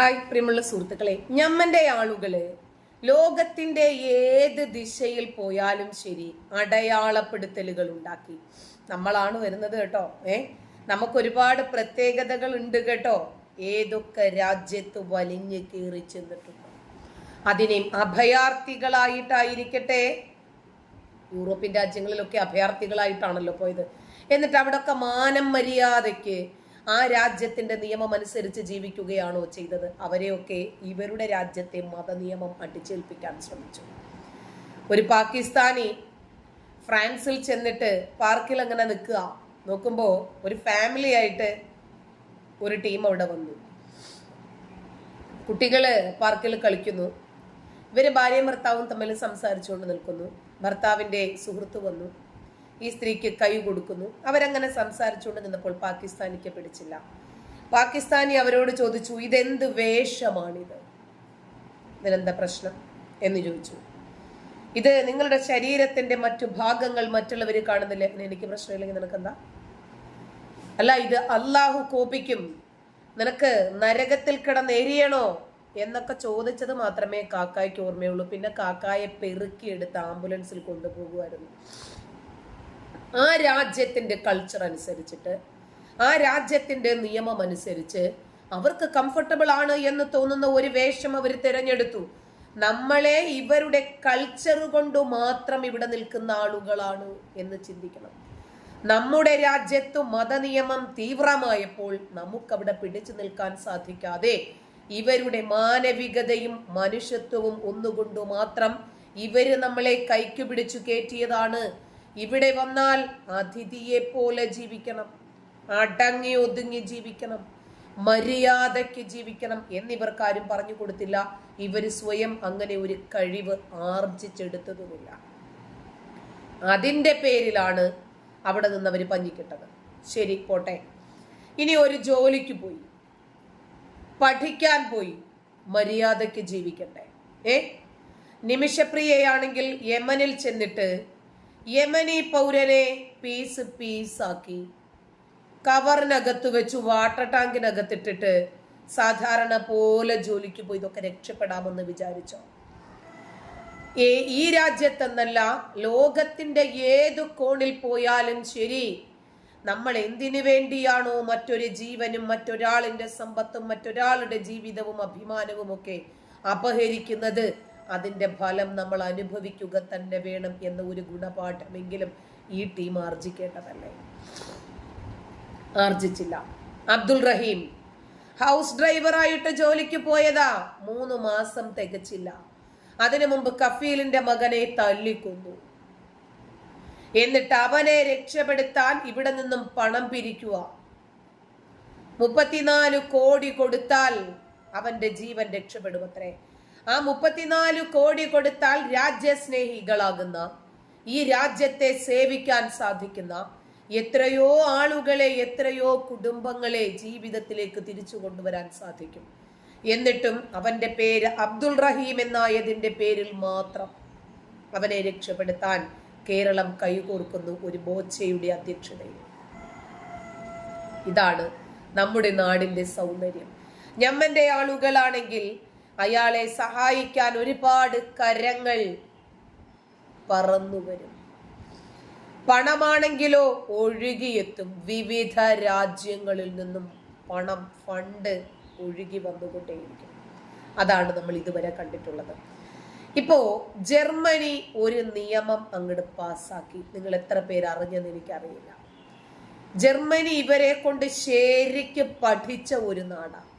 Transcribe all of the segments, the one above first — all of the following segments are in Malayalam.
ഹായ് പ്രിയമുള്ള സുഹൃത്തുക്കളെ ഞമ്മന്റെ ആളുകൾ. ലോകത്തിന്റെ ഏത് ദിശയിൽ പോയാലും ശരി അടയാളപ്പെടുത്തലുകൾ ഉണ്ടാക്കി. നമ്മളാണ് വരുന്നത് കേട്ടോ ഏ? നമുക്കൊരുപാട് പ്രത്യേകതകൾ ഉണ്ട് കേട്ടോ. ഏതൊക്കെ രാജ്യത്ത് വലിഞ്ഞു കീറി ചെന്നിട്ടുണ്ട്. അതിനെ അഭയാർത്ഥികളായിട്ടായിരിക്കട്ടെ. യൂറോപ്യൻ രാജ്യങ്ങളിലൊക്കെ അഭയാർത്ഥികളായിട്ടാണല്ലോ പോയത്. എന്നിട്ട് അവിടെയൊക്കെ മാനം മര്യാദയ്ക്ക് ആ രാജ്യത്തിന്റെ നിയമം അനുസരിച്ച് ജീവിക്കുകയാണോ ചെയ്തത്? അവരെയൊക്കെ ഇവരുടെ രാജ്യത്തെ മതനിയമം അടിച്ചേൽപ്പിക്കാൻ ശ്രമിച്ചു. ഒരു പാകിസ്ഥാനി ഫ്രാൻസിൽ ചെന്നിട്ട് പാർക്കിൽ അങ്ങനെ നിൽക്കുക. നോക്കുമ്പോൾ ഒരു ഫാമിലി ആയിട്ട് ഒരു ടീം അവിടെ വന്നു. കുട്ടികൾ പാർക്കിൽ കളിക്കുന്നു. ഇവർ ഭാര്യയും ഭർത്താവും തമ്മിൽ സംസാരിച്ചുകൊണ്ട് നിൽക്കുന്നു. ഭർത്താവിന്റെ സുഹൃത്ത് വന്നു. ഈ സ്ത്രീക്ക് കൈ കൊടുക്കുന്നു. അവരങ്ങനെ സംസാരിച്ചുകൊണ്ട് നിന്നപ്പോൾ പാകിസ്ഥാനിക്ക് പിടിച്ചില്ല. പാകിസ്ഥാനി അവരോട് ചോദിച്ചു ഇതെന്ത് വേഷമാണിത്? ഇതിനെന്താ പ്രശ്നം? എന്ന് ചോദിച്ചു. ഇത് നിങ്ങളുടെ ശരീരത്തിന്റെ മറ്റു ഭാഗങ്ങൾ മറ്റുള്ളവർ കാണുന്നില്ല? എനിക്ക് പ്രശ്നമില്ലെങ്കിൽ നിനക്കെന്താ? അല്ല ഇത് അള്ളാഹു കോപിക്കും. നിനക്ക് നരകത്തിൽ കിടന്ന് എരിയണോ? എന്നൊക്കെ ചോദിച്ചത് മാത്രമേ കാക്കായ്ക്ക് ഓർമ്മയുള്ളൂ. പിന്നെ കാക്കായെ പെറുക്കിയെടുത്ത് ആംബുലൻസിൽ കൊണ്ടുപോകുമായിരുന്നു. ആ രാജ്യത്തിന്റെ കൾച്ചർ അനുസരിച്ചിട്ട് ആ രാജ്യത്തിന്റെ നിയമം അനുസരിച്ച് അവർക്ക് കംഫർട്ടബിൾ ആണ് എന്ന് തോന്നുന്ന ഒരു വേഷം അവർ തിരഞ്ഞെടുത്തു. നമ്മളെ ഇവരുടെ കൾച്ചർ കൊണ്ട് മാത്രം ഇവിടെ നിൽക്കുന്ന ആളുകളാണ് എന്ന് ചിന്തിക്കണം. നമ്മുടെ രാജ്യത്ത് മതനിയമം തീവ്രമായപ്പോൾ നമുക്കവിടെ പിടിച്ചു നിൽക്കാൻ സാധിക്കാതെ ഇവരുടെ മാനവികതയും മനുഷ്യത്വവും ഒന്നുകൊണ്ടു മാത്രം ഇവർ നമ്മളെ കൈക്ക് പിടിച്ചു കയറ്റിയതാണ് ഇവിടെ വന്നാൽ അതിഥിയെ പോലെ ജീവിക്കണം. അടങ്ങി ഒതുങ്ങി ജീവിക്കണം. മര്യാദയ്ക്ക് ജീവിക്കണം എന്നിവർക്കാരും പറഞ്ഞു കൊടുത്തില്ല. ഇവർ സ്വയം അങ്ങനെ ഒരു കഴിവ് ആർജിച്ചെടുത്തതുമില്ല. അതിന്റെ പേരിലാണ് അവിടെ നിന്ന് അവർ പഞ്ഞിക്കിട്ടത്. ശരി പോട്ടെ. ഇനി ഒരു ജോലിക്ക് പോയി. പഠിക്കാൻ പോയി. മര്യാദയ്ക്ക് ജീവിക്കട്ടെ. ഏ? നിമിഷപ്രിയയാണെങ്കിൽ യമനിൽ ചെന്നിട്ട് യമനി പൗരനെ പീസ് പീസാക്കി. കവറിനകത്ത് വെച്ച് വാട്ടർ ടാങ്കിനകത്തിട്ടിട്ട് സാധാരണ പോലെ ജോലിക്ക് പോയി ഇതൊക്കെ രക്ഷപ്പെടാമെന്ന് വിചാരിച്ചോ? ഈ രാജ്യത്തെന്നല്ല ലോകത്തിന്റെ ഏത് കോണിൽ പോയാലും ശരി നമ്മൾ എന്തിനു വേണ്ടിയാണോ മറ്റൊരു ജീവനും മറ്റൊരാളിന്റെ സമ്പത്തും മറ്റൊരാളുടെ ജീവിതവും അഭിമാനവും ഒക്കെ അപഹരിക്കുന്നത്? അതിന്റെ ഫലം നമ്മൾ അനുഭവിക്കുക തന്നെ വേണം എന്ന ഒരു ഗുണപാഠമെങ്കിലും ഈ ടീം ആർജിക്കേണ്ടതല്ലേ? ആർജിച്ചില്ല. അബ്ദുൾ റഹീം ഹൗസ് ഡ്രൈവറായിട്ട് ജോലിക്ക് പോയതാ മൂന്ന് മാസം തികച്ചില്ല. അതിനു മുമ്പ് കഫീലിന്റെ മകനെ തല്ലിക്കൊന്നു. എന്നിട്ട് അവനെ രക്ഷപ്പെടുത്താൻ ഇവിടെ നിന്നും പണം പിരിക്കുക. മുപ്പത്തിനാല് കോടി കൊടുത്താൽ അവന്റെ ജീവൻ രക്ഷപ്പെടുമത്രേ. ആ മുപ്പത്തിനാല് കോടി കൊടുത്താൽ രാജ്യസ്നേഹികളാകുന്ന ഈ രാജ്യത്തെ സേവിക്കാൻ സാധിക്കുന്ന എത്രയോ ആളുകളെ എത്രയോ കുടുംബങ്ങളെ ജീവിതത്തിലേക്ക് തിരിച്ചു കൊണ്ടുവരാൻ സാധിക്കും. എന്നിട്ടും അവന്റെ പേര് അബ്ദുൾ റഹീം എന്നായതിന്റെ പേരിൽ മാത്രം അവനെ രക്ഷപ്പെടുത്താൻ കേരളം കൈകോർക്കുന്നു ഒരു ബോച്ചയുടെ അധ്യക്ഷതയിൽ. ഇതാണ് നമ്മുടെ നാടിന്റെ സൗന്ദര്യം. ഞമ്മന്റെ ആളുകളാണെങ്കിൽ അയാളെ സഹായിക്കാൻ ഒരുപാട് കരങ്ങൾ പറന്നു വരും പണമാണെങ്കിലോ ഒഴുകിയെത്തും. വിവിധ രാജ്യങ്ങളിൽ നിന്നും പണം ഫണ്ട് ഒഴുകി വന്നുകൊണ്ടേയിരിക്കും. അതാണ് നമ്മൾ ഇതുവരെ കണ്ടിട്ടുള്ളത്. ഇപ്പോ ജർമ്മനി ഒരു നിയമം അങ്ങോട്ട് പാസ്സാക്കി നിങ്ങൾ എത്ര പേര് അറിഞ്ഞെന്ന് എനിക്കറിയില്ല. ജർമ്മനി ഇവരെ കൊണ്ട് ശരിക്ക് പഠിച്ച ഒരു നാടാണ്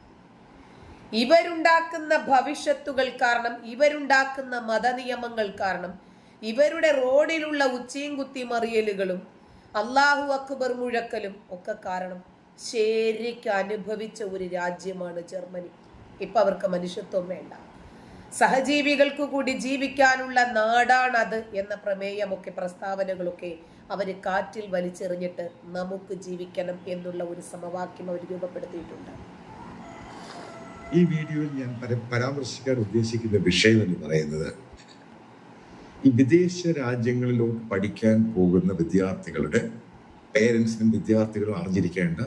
ഇവരുണ്ടാക്കുന്ന ഭവിഷ്യത്തുകൾ കാരണം ഇവരുണ്ടാക്കുന്ന മതനിയമങ്ങൾ കാരണം ഇവരുടെ റോഡിലുള്ള ഉച്ചയും കുത്തി മറിയലുകളും അള്ളാഹു അക്ബർ മുഴക്കലും ഒക്കെ കാരണം ശരിക്ക് അനുഭവിച്ച ഒരു രാജ്യമാണ് ജർമ്മനി. ഇപ്പൊ അവർക്ക് മനുഷ്യത്വം വേണ്ട. സഹജീവികൾക്ക് കൂടി ജീവിക്കാനുള്ള നാടാണത് എന്ന പ്രമേയമൊക്കെ പ്രസ്താവനകളൊക്കെ അവർ കാറ്റിൽ വലിച്ചെറിഞ്ഞിട്ട് നമുക്ക് ജീവിക്കണം എന്നുള്ള ഒരു സമവാക്യം അവർ രൂപപ്പെടുത്തിയിട്ടുണ്ട്. ഈ വീഡിയോയിൽ ഞാൻ പര- പരാമർശിക്കാൻ ഉദ്ദേശിക്കുന്ന വിഷയം എന്ന് പറയുന്നത് ഈ വിദേശ രാജ്യങ്ങളിലോട്ട് പഠിക്കാൻ പോകുന്ന വിദ്യാർത്ഥികളുടെ പേരൻസിനും വിദ്യാർത്ഥികളും അറിഞ്ഞിരിക്കേണ്ട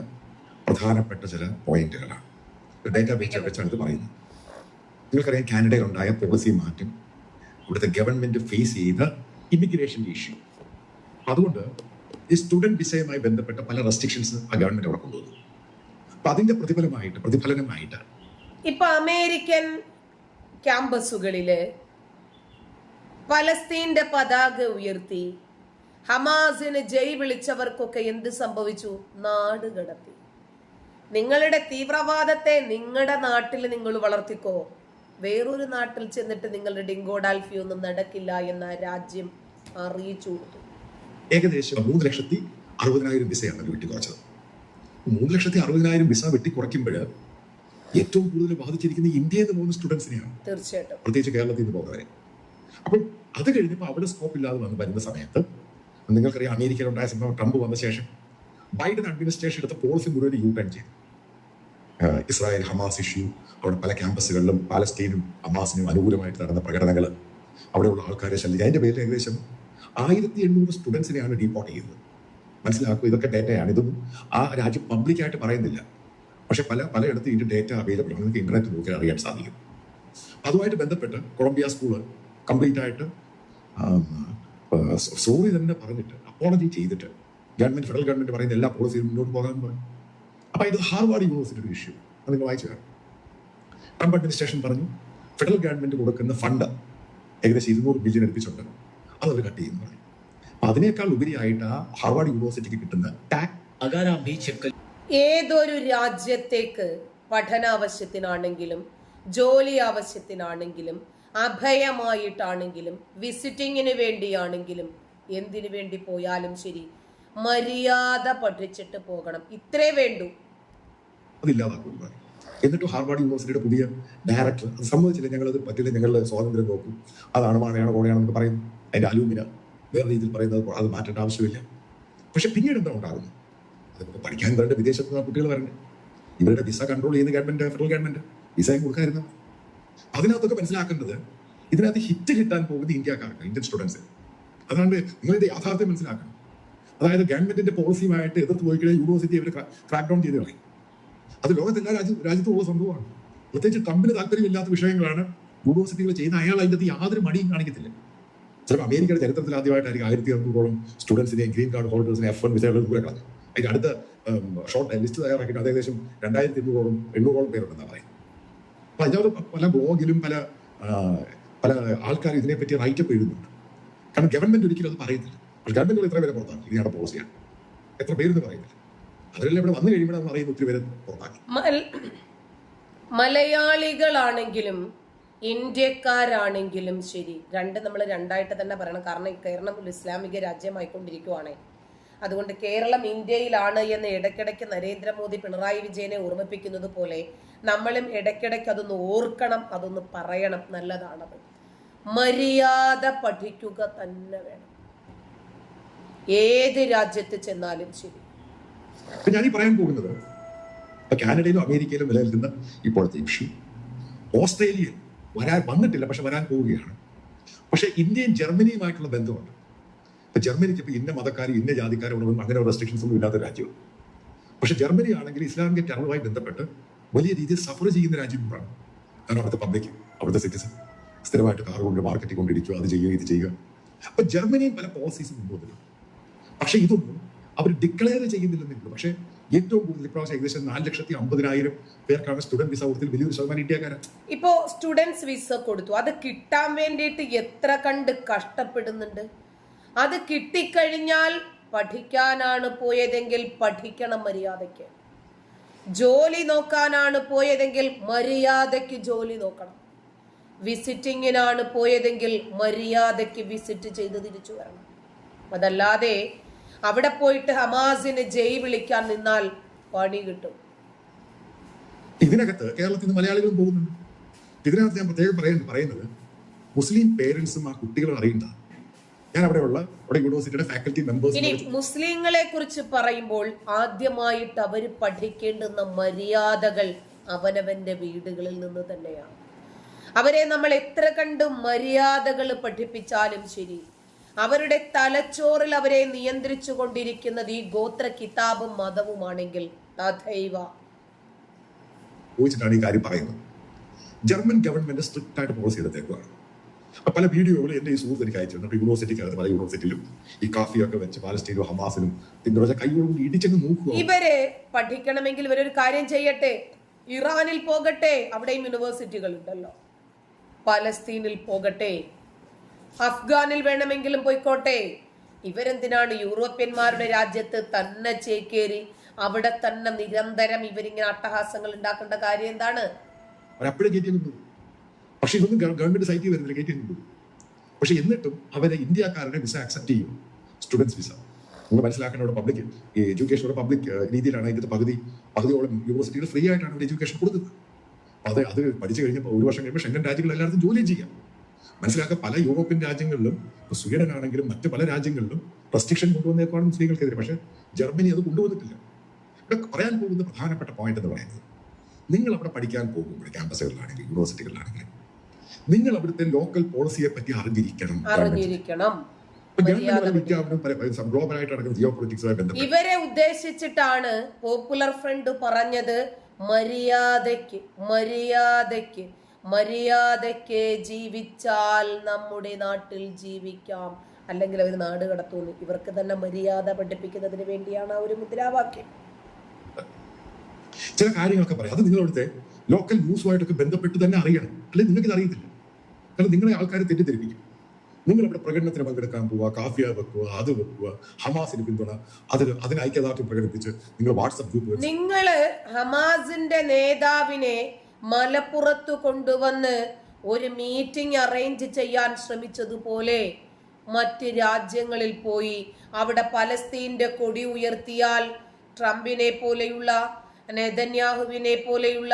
പ്രധാനപ്പെട്ട ചില പോയിന്റുകളാണ്. ഡേറ്റാബേസ് വെച്ചാണ് ഇത് പറയുന്നത്. നിങ്ങൾക്കറിയാം കാനഡയിലുണ്ടായ പോളിസി മാറ്റം ഇവിടുത്തെ ഗവൺമെന്റ് ഫേസ് ചെയ്ത ഇമിഗ്രേഷൻ ഇഷ്യൂ അതുകൊണ്ട് ഈ സ്റ്റുഡന്റ് വിസയുമായി ബന്ധപ്പെട്ട പല റെസ്ട്രിക്ഷൻസ് ആ ഗവൺമെന്റ് അവിടെ കൊണ്ടുവന്നു. അപ്പൊ അതിന്റെ പ്രതിഫലമായിട്ട് പ്രതിഫലനമായിട്ട് ഇപ്പൊ അമേരിക്കൻ ക്യാമ്പസുകളിൽ പലസ്തീന്റെ പതാക ഉയർത്തി ഹമാസിന് ജയ് വിളിച്ചവർക്കൊക്കെ എന്ത് സംഭവിച്ചു? നാട് കടത്തി. നിങ്ങളുടെ തീവ്രവാദത്തെ നിങ്ങളുടെ നാട്ടിൽ നിങ്ങൾ വളർത്തിക്കോ. വേറൊരു നാട്ടിൽ ചെന്നിട്ട് നിങ്ങളുടെ ഡിങ്കോഡാൽഫി ഒന്നും നടക്കില്ല എന്ന രാജ്യം അറിയിച്ചു കൊടുത്തു. ഏകദേശം മൂന്ന് ലക്ഷത്തി അറുപതിനായിരം വിസയാണ് വെട്ടി വെട്ടിക്കുറച്ചത്. മൂന്ന് ലക്ഷത്തി അറുപതിനായിരം വിസ വെട്ടിക്കുറയ്ക്കുമ്പോൾ ഏറ്റവും കൂടുതൽ ബാധിച്ചിരിക്കുന്ന ഇന്ത്യയിൽ നിന്ന് പോകുന്ന സ്റ്റുഡൻസിനെയാണ് തീർച്ചയായിട്ടും. പ്രത്യേകിച്ച് കേരളത്തിൽ നിന്ന് പോകുന്നവരെ. അപ്പോൾ അത് കഴിഞ്ഞപ്പോൾ അവിടെ സ്കോപ്പ് ഇല്ലാതെ വന്ന് വരുന്ന സമയത്ത് നിങ്ങൾക്കറിയാം അമേരിക്കയിലുണ്ടായ സംഭവം ട്രംപ് വന്ന ശേഷം ബൈഡൻ അഡ്മിനിസ്ട്രേഷൻ എടുത്ത പോളിസി മുഴുവൻ യു ടേൺ ചെയ്തു. ഇസ്രായേൽ ഹമാസ് ഇഷ്യൂ അവിടെ പല ക്യാമ്പസുകളിലും പാലസ്തീനും ഹമാസിനും അനുകൂലമായിട്ട് നടന്ന പ്രകടനങ്ങൾ അവിടെയുള്ള ആൾക്കാരെ ശല്യം. അതിന്റെ പേരിൽ ഏകദേശം ആയിരത്തി എണ്ണൂറ് സ്റ്റുഡൻസിനെയാണ് ഡീപ്പോർട്ട് ചെയ്തത്. മനസ്സിലാക്കുക ഇതൊക്കെ ഡേറ്റയാണ് ഇതൊന്നും ആ രാജ്യം പബ്ലിക്കായിട്ട് പറയുന്നില്ല. പക്ഷെ പല പലയിടത്തും ഇതിന്റെ ഡേറ്റ അവൈലബിൾ ആണ്. നിങ്ങൾക്ക് ഇന്റർനെറ്റ് നോക്കി അറിയാൻ സാധിക്കും. അതുമായിട്ട് ബന്ധപ്പെട്ട് കൊളംബിയ സ്കൂൾ കംപ്ലീറ്റ് ആയിട്ട് സോറി തന്നെ പറഞ്ഞിട്ട് അപ്പോളജി ചെയ്തിട്ട് ഗവൺമെന്റ് ഫെഡറൽ ഗവൺമെന്റ് പറയുന്ന എല്ലാ പോളിസിയും മുന്നോട്ട് പോകാൻ പറയും അപ്പൊ ഇത് ഹാർവാർഡ് യൂണിവേഴ്സിറ്റി ഒരു ഇഷ്യൂ അത് നിങ്ങൾ വായിച്ചു കാണും. ട്രംപ് അഡ്മിനിസ്ട്രേഷൻ പറഞ്ഞു ഫെഡറൽ ഗവൺമെന്റ് കൊടുക്കുന്ന ഫണ്ട് ഏകദേശം ഇരുന്നൂറ് ബില്യൺ അത് അതവർ കട്ട് ചെയ്യുന്നു പറയും അപ്പൊ അതിനേക്കാൾ ഉപരിയായിട്ട് ആ ഹാർവാർഡ് യൂണിവേഴ്സിറ്റിക്ക് കിട്ടുന്ന ടാക് അഗാരാം ബി ഏതൊരു രാജ്യത്തേക്ക് പഠനാവശ്യത്തിനാണെങ്കിലും ജോലി ആവശ്യത്തിനാണെങ്കിലും അഭയമായിട്ടാണെങ്കിലും വിസിറ്റിങ്ങിന് വേണ്ടിയാണെങ്കിലും എന്തിനു വേണ്ടി പോയാലും ശരി മര്യാദ പഠിച്ചിട്ട് പോകണം. ഇത്രേ വേണ്ടു. പറയും. എന്നിട്ട് ഹാർവാർഡ് യൂണിവേഴ്സിറ്റിയുടെ പുതിയ ഡയറക്ടർ അത് സമ്മതിച്ചില്ല. ഞങ്ങളത് പറ്റില്ല. ഞങ്ങളുടെ സ്വാതന്ത്ര്യം നോക്കും. അതാണ് മാണയാണ് കോണയാണെന്ന് പറയുന്നു. അതിന്റെ അലൂമിന വേറെ രീതിയിൽ പറയുന്നത് അത് മാറ്റേണ്ട ആവശ്യമില്ല. പക്ഷെ പിന്നീട് എന്താ ഉണ്ടാകുന്നത്? പഠിക്കാൻ ഇവരുടെ വിദേശത്ത് കുട്ടികൾ വരണ്ടേ? ഇവരുടെ വിസ കൺട്രോൾ ചെയ്യുന്ന ഗവൺമെന്റ് ഫെഡറൽ ഗവൺമെന്റ് വിസയും കൊടുക്കായിരുന്നു. അതിനകത്തൊക്കെ മനസ്സിലാക്കേണ്ടത് ഇതിനകത്ത് ഹിറ്റ് കിട്ടാൻ പോകുന്നത് ഇന്ത്യക്കാർക്ക് ഇന്ത്യൻ സ്റ്റുഡൻസ് അതുകൊണ്ട് നിങ്ങളിത് യാഥാർത്ഥ്യം മനസ്സിലാക്കണം. അതായത് ഗവൺമെന്റിന്റെ പോളിസിയുമായിട്ട് എതിർത്ത് പോയി കഴിഞ്ഞാൽ യൂണിവേഴ്സിറ്റി അവർ ക്രാക്ക് ഡൗൺ ചെയ്ത് കളയും. അത് ലോകത്ത് എല്ലാ രാജ്യ രാജ്യത്തുള്ള സംഭവമാണ്. പ്രത്യേകിച്ച് ട്രംപിന് താല്പര്യമില്ലാത്ത വിഷയങ്ങളാണ് യൂണിവേഴ്സിറ്റികൾ ചെയ്യുന്ന അയാൾ അതിന്റെ യാതൊരു മടിയും കാണിക്കത്തില്ല. ചിലപ്പോൾ അമേരിക്കയുടെ ചരിത്രത്തിൽ ആദ്യമായിട്ടായിരിക്കും ആയിരത്തി അറുന്നൂറോളം സ്റ്റുഡൻസിനെയും ഗ്രീൻ കാർഡ് ഹോൾഡേഴ്സിനെ എഫ് എൻ വിസകൾ ദൂരെ കളഞ്ഞു അടുത്ത ഷോർട്ട് ലിസ്റ്റ് തയ്യാറാക്കിയിട്ട് അത് ഏകദേശം രണ്ടായിരത്തി ഇരുന്നൂറോളം എണ്ണൂറോളം പേരുണ്ടെന്നാണ് പറയുന്നത്. അപ്പൊ അതിനകത്ത് പല ബ്ലോഗിലും പല പല ആൾക്കാർ ഇതിനെപ്പറ്റി റൈറ്റപ്പ് എഴുതുന്നുണ്ട്. കാരണം ഗവൺമെന്റ് ഒരിക്കലും അത് പറയുന്നില്ല ഗവൺമെന്റുകൾ എത്ര പേരെ പുറത്താക്കി? ഇത് ഞങ്ങളുടെ പോളിസിയാണ് എത്ര പേരെന്ന് പറയുന്നില്ല അതിലെല്ലാം ഇവിടെ വന്നു കഴിയുമ്പോൾ നമ്മൾ അറിയുന്ന ഒത്തിരി പേരെ പുറത്താക്കി. മലയാളികളാണെങ്കിലും ഇന്ത്യക്കാരാണെങ്കിലും ശരി രണ്ട് നമ്മൾ രണ്ടായിട്ട് തന്നെ പറയണം. കാരണം കേരളം ഒരു ഇസ്ലാമിക രാജ്യമായിക്കൊണ്ടിരിക്കുവാണ്. അതുകൊണ്ട് കേരളം ഇന്ത്യയിലാണ് എന്ന് ഇടയ്ക്കിടയ്ക്ക് നരേന്ദ്രമോദി പിണറായി വിജയനെ ഓർമ്മിപ്പിക്കുന്നത് പോലെ നമ്മളും ഇടയ്ക്കിടയ്ക്ക് അതൊന്ന് ഓർക്കണം അതൊന്ന് പറയണം. നല്ലതാണത് മര്യാദ പഠിക്കുക തന്നെ വേണം. ഏത് രാജ്യത്ത് ചെന്നാലും ശരി. ഞാൻ പറയാൻ പോകുന്നത് കാനഡയിലും അമേരിക്കയിലും നിലനിൽക്കുന്ന ഇപ്പോഴത്തെ ഇഷ്യൂ. ഓസ്ട്രേലിയയിൽ വരാൻ വന്നിട്ടില്ല പക്ഷെ വരാൻ പോവുകയാണ്. പക്ഷെ ഇന്ത്യയും ജർമ്മനിയുമായിട്ടുള്ള ബന്ധമുണ്ട്. ജർമ്മനിക്ക് ഇപ്പൊ ഇന്ന മതക്കാരും ഇന്ന ജാതിക്കാരും ഉള്ളതും അങ്ങനെ റെസ്ട്രിക്ഷൻസ് ഒന്നും ഇല്ലാത്ത രാജ്യമാണ് പക്ഷെ ജർമ്മനി ആണെങ്കിൽ ഇസ്ലാമിക ടെററുമായി ബന്ധപ്പെട്ട് വലിയ രീതിയിൽ സഫർ ചെയ്യുന്ന രാജ്യം കൂടാണ് കാരണം അവിടുത്തെ പബ്ലിക് അവിടുത്തെ സിറ്റിസൺ സ്ഥിരമായിട്ട് കാർ കൊണ്ട് മാർക്കറ്റിൽ കൊണ്ടിരിക്കുക അത് ചെയ്യുക ഇത് ചെയ്യുക. അപ്പൊ ജർമ്മനിയും പല പോളിസീസും കൊണ്ടുവന്നില്ല പക്ഷെ ഇതൊന്നും അവർ ഡിക്ലെയർ ചെയ്യുന്നില്ലെന്നേ പക്ഷെ ഏറ്റവും കൂടുതൽ ഇപ്രാവശ്യം ഏകദേശം നാല് ലക്ഷത്തി അമ്പതിനായിരം പേർക്കാണ് സ്റ്റുഡന്റ് വിസ കൊടുത്തിൽ വലിയൊരു ശതമാനം ഇന്ത്യക്കാരാണ്. ഇപ്പോ സ്റ്റുഡൻസ് വിസ കൊടുത്തു. അത് കിട്ടാൻ വേണ്ടിയിട്ട് എത്ര കണ്ട് കഷ്ടപ്പെടുന്നുണ്ട്? അത് കിട്ടിക്കഴിഞ്ഞാൽ പഠിക്കാനാണ് പോയതെങ്കിൽ പഠിക്കണം മര്യാദയ്ക്ക്. ജോലി നോക്കാനാണ് പോയതെങ്കിൽ മര്യാദയ്ക്ക് ജോലി നോക്കണം. വിസിറ്റിങ്ങിനാണ് പോയതെങ്കിൽ മര്യാദയ്ക്ക് വിസിറ്റ് ചെയ്ത് തിരിച്ചു വരണം. അതല്ലാതെ അവിടെ പോയിട്ട് ഹമാസിന് ജയ് വിളിക്കാൻ നിന്നാൽ പണി കിട്ടും. ഇതിനകത്ത് കേരളത്തിൽ നിന്ന് മലയാളികളും പോകുന്നുണ്ട്. ഇതിനകത്ത് ഞാൻ പ്രത്യേകം പറയുന്നത് മുസ്ലിം പേരൻസും ആ കുട്ടികളും അറിയണ്ട. ഞാൻ അവിടെയുള്ള അവിടെ യൂണിവേഴ്സിറ്റിയുടെ ഫാക്കൽറ്റി ഇനി മെമ്പേഴ്സ് മുസ്ലിങ്ങളെ കുറിച്ച് പറയുമ്പോൾ ആദ്യമായിട്ട് അവർ പഠിക്കേണ്ടുന്ന മര്യാദകൾ അവനവന്റെ വീടുകളിൽ നിന്ന് തന്നെയാണ്. അവരെ നമ്മൾ എത്ര കണ്ട് മര്യാദകൾ പഠിപ്പിച്ചാലും ശരി അവരുടെ തലച്ചോറിൽ അവരെ നിയന്ത്രിച്ചു കൊണ്ടിരിക്കുന്നത് ഈ ഗോത്ര കിതാബും മതവുമാണെങ്കിൽ തഥൈവ ചോദിച്ചിട്ടാണ് ഈ കാര്യം പറയുന്നത്. ജർമ്മൻ ഗവൺമെന്റ് സ്ട്രിക്റ്റ് ആയിട്ട് പോളിസി എടുത്തേക്കുവാണ് പല വീഡിയോകൾ എന്റെ ഈ സുഹൃത്ത് എനിക്ക് അയച്ചു തന്നെ യൂണിവേഴ്സിറ്റിക്കകത്ത് പല യൂണിവേഴ്സിറ്റിയിലും ഈ കാഫിയൊക്കെ വെച്ച് പാലസ്റ്റീനും ഹമാസിനും പിന്തുണച്ച കൈകൊണ്ട് ഇടിച്ചങ്ങ് നോക്കുക. ഇവരെ പഠിക്കണമെങ്കിൽ ഇവരൊരു കാര്യം ചെയ്യട്ടെ. ഇറാനിൽ പോകട്ടെ. അവിടെയും യൂണിവേഴ്സിറ്റികൾ ഉണ്ടല്ലോ പലസ്തീനിൽ പോകട്ടെ. അഫ്ഗാനിൽ വേണമെങ്കിലും പോയിക്കോട്ടെ. ഇവരെന്തിനാണ് യൂറോപ്യന്മാരുടെ രാജ്യത്ത് തന്നെ ചേക്കേറി അവിടെ തന്നെ നിരന്തരം ഇവരിങ്ങനെ അട്ടഹാസങ്ങൾ ഉണ്ടാക്കേണ്ട കാര്യം എന്താണ്? പക്ഷെ ഇതൊന്നും ഗവൺമെന്റ് സൈറ്റിൽ വരുന്നില്ല കയറ്റിയുണ്ട് പക്ഷെ എന്നിട്ടും അവരെ ഇന്ത്യക്കാരുടെ വിസ അക്സെപ്റ്റ് ചെയ്യും സ്റ്റുഡൻസ് വിസ നിങ്ങൾ മനസ്സിലാക്കേണ്ട പബ്ലിക് ഈ എഡ്യൂക്കേഷൻ ഒരു പബ്ലിക് രീതിയിലാണ് ഇതിന്റെ പകുതി പകുതിയോളം യൂണിവേഴ്സിറ്റികൾ ഫ്രീ ആയിട്ടാണ് അവർ എഡ്യൂക്കേഷൻ കൊടുക്കുന്നത്. അത് അത് പഠിച്ചു കഴിഞ്ഞപ്പോൾ ഒരു വർഷം കഴിയുമ്പോൾ ഷെങ്കൻ രാജ്യങ്ങൾ എല്ലായിടത്തും ജോലി ചെയ്യാം. മനസ്സിലാക്കുക പല യൂറോപ്യൻ രാജ്യങ്ങളിലും ഇപ്പോൾ സ്വീഡൻ ആണെങ്കിലും മറ്റ് പല രാജ്യങ്ങളിലും റെസ്ട്രിക്ഷൻ കൊണ്ടുവന്നേക്കാളും സ്ത്രീകൾക്കെതിരെ. പക്ഷേ ജർമ്മനി അത് കൊണ്ടുവന്നിട്ടില്ല. ഇവിടെ പറയാൻ പോകുന്ന പ്രധാനപ്പെട്ട പോയിന്റ് എന്ന് പറയുന്നത് നിങ്ങൾ അവിടെ പഠിക്കാൻ പോകുമ്പോൾ ക്യാമ്പസുകളിലാണെങ്കിലും യൂണിവേഴ്സിറ്റികളിലാണെങ്കിലും നിങ്ങൾ അവിടുത്തെ ലോക്കൽ പോളിസിയെ പറ്റി അറിഞ്ഞിരിക്കണം. അറിഞ്ഞിരിക്കണം. ഇവരെ ഉദ്ദേശിച്ചിട്ടാണ് പോപ്പുലർ ഫ്രണ്ട് പറഞ്ഞത് മര്യാദയ്ക്ക് മര്യാദയ്ക്ക് മര്യാദയ്ക്ക് ജീവിച്ചാൽ നമ്മുടെ നാട്ടിൽ ജീവിക്കാം. അല്ലെങ്കിൽ അവർ നാട് കടത്തുന്നു. ഇവർക്ക് തന്നെ മര്യാദ പഠിപ്പിക്കുന്നതിന് വേണ്ടിയാണ് ആ ഒരു മുദ്രാവാക്യം. ചില കാര്യങ്ങളൊക്കെ പറയാം. അത് അവിടുത്തെ ലോക്കൽ ന്യൂസുമായിട്ടൊക്കെ ബന്ധപ്പെട്ട് തന്നെ അറിയണം. അല്ലെങ്കിൽ നിങ്ങൾക്ക് ഇത് അറിയത്തില്ല. കാരണം നിങ്ങളെ ആൾക്കാർ തെറ്റിദ്ധരിപ്പിക്കും. നിങ്ങൾ അവിടെ പ്രകടനത്തിന് പങ്കെടുക്കാൻ പോവുക കാഫിയ വെക്കുക അത് വെക്കുക ഹമാസിന് പിന്തുണ അത് അതിന് ഐക്യദാർഢ്യം പ്രകടിപ്പിച്ച് നിങ്ങൾ വാട്സപ്പ് ഗ്രൂപ്പ് നിങ്ങൾ ഹമാസിന്റെ നേതാവിനെ മലപ്പുറത്ത് കൊണ്ടുവന്ന് ഒരു മീറ്റിംഗ് അറേഞ്ച് ചെയ്യാൻ ശ്രമിച്ചതുപോലെ മറ്റ് രാജ്യങ്ങളിൽ പോയി അവിടെ പലസ്തീന്റെ കൊടി ഉയർത്തിയാൽ ട്രംപിനെ പോലെയുള്ള നെതന്യാഹുവിനെ പോലെയുള്ള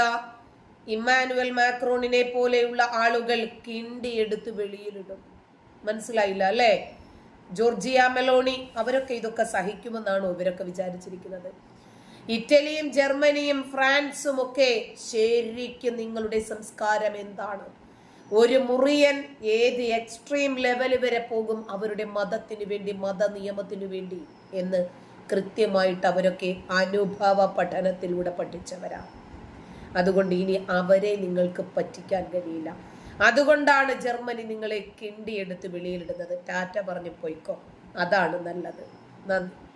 ഇമ്മാനുവൽ മാക്രോണിനെ പോലെയുള്ള ആളുകൾ കിണ്ടിയെടുത്ത് വെളിയിലിടും. മനസ്സിലായില്ല അല്ലേ? ജോർജിയ മെലോണി അവരൊക്കെ ഇതൊക്കെ സഹിക്കുമെന്നാണ് ഇവരൊക്കെ വിചാരിച്ചിരിക്കുന്നത്? ഇറ്റലിയും ജർമ്മനിയും ഫ്രാൻസും ഒക്കെ ശരിക്കും നിങ്ങളുടെ സംസ്കാരം എന്താണ്? ഒരു മുറിയൻ ഏത് എക്സ്ട്രീം ലെവൽ വരെ പോകും അവരുടെ മതത്തിനു വേണ്ടി മത നിയമത്തിനു വേണ്ടി എന്ന് കൃത്യമായിട്ട് അവരൊക്കെ അനുഭവ പഠനത്തിലൂടെ പഠിച്ചവരാണ് അതുകൊണ്ട് ഇനി അവരെ നിങ്ങൾക്ക് പറ്റിക്കാൻ കഴിയില്ല. അതുകൊണ്ടാണ് ജർമ്മനി നിങ്ങളെ കിണ്ടിയെടുത്ത് വെളിയിലിടുന്നത്. ടാറ്റ പറഞ്ഞു പോയിക്കോ. അതാണ് നല്ലത്. നന്ദി.